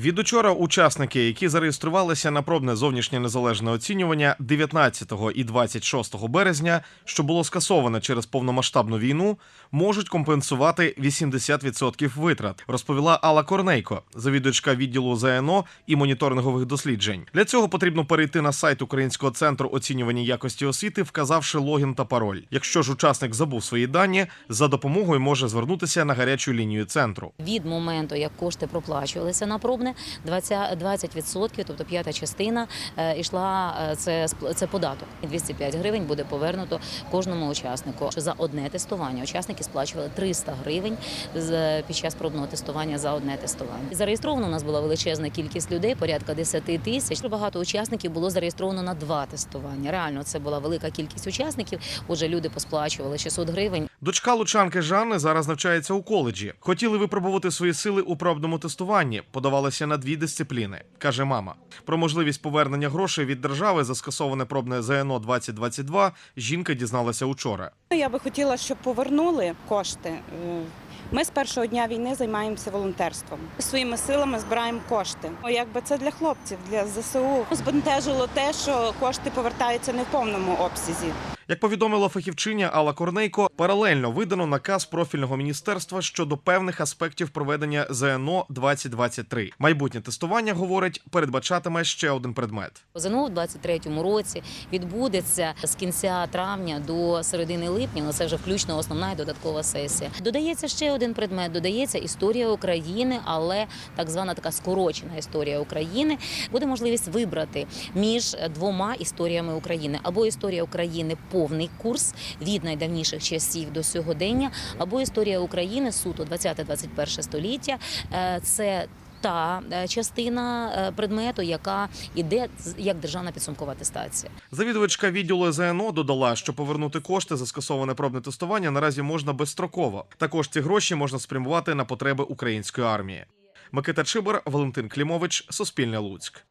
Від учора учасники, які зареєструвалися на пробне зовнішнє незалежне оцінювання 19 і 26 березня, що було скасоване через повномасштабну війну, можуть компенсувати 80% витрат, розповіла Алла Корнейко, завідувачка відділу ЗНО і моніторингових досліджень. Для цього потрібно перейти на сайт Українського центру оцінювання якості освіти, вказавши логін та пароль. Якщо ж учасник забув свої дані, за допомогою може звернутися на гарячу лінію центру. Від моменту, як кошти проплачувалися на пробне, 20%, 20% тобто п'ята частина, е, йшла е, це сп- це податок. 205 гривень буде повернуто кожному учаснику. За одне тестування учасники сплачували 300 гривень з під час пробного тестування за одне тестування. Зареєстровано у нас була величезна кількість людей, порядка 10 тисяч. Багато учасників було зареєстровано на два тестування. Реально, це була велика кількість учасників. Отже, люди посплачували 600 гривень. Дочка Лучанки Жанни зараз навчається у коледжі. Хотіли випробувати свої сили у пробному тестуванні, подавалася на дві дисципліни, каже мама. Про можливість повернення грошей від держави за скасоване пробне ЗНО 2022 жінка дізналася учора. Я би хотіла, щоб повернули кошти. Ми з першого дня війни займаємося волонтерством. Своїми силами збираємо кошти. О, Якби це для хлопців, для ЗСУ. Збентежило те, що кошти повертаються не в повному обсязі. Як повідомила фахівчиня Алла Корнейко, паралельно видано наказ профільного міністерства щодо певних аспектів проведення ЗНО 2023. Майбутнє тестування говорить передбачатиме ще один предмет. ЗНО в 23-му році відбудеться з кінця травня до середини липня. Ну, це вже включно основна і додаткова сесія. Додається ще один предмет. Додається історія України, але так звана така скорочена історія України. Буде можливість вибрати між двома історіями України або історія України повний курс від найдавніших часів до сьогодення, або історія України суто 20-21 століття. Е, Це та е, частина е, предмету, яка іде з- як державна підсумкова атестація. Завідувачка відділу ЗНО додала, що повернути кошти за скасоване пробне тестування наразі можна безстроково. Також ці гроші можна спрямувати на потреби української армії. Микита Чибар, Валентин Клімович, Суспільне Луцьк.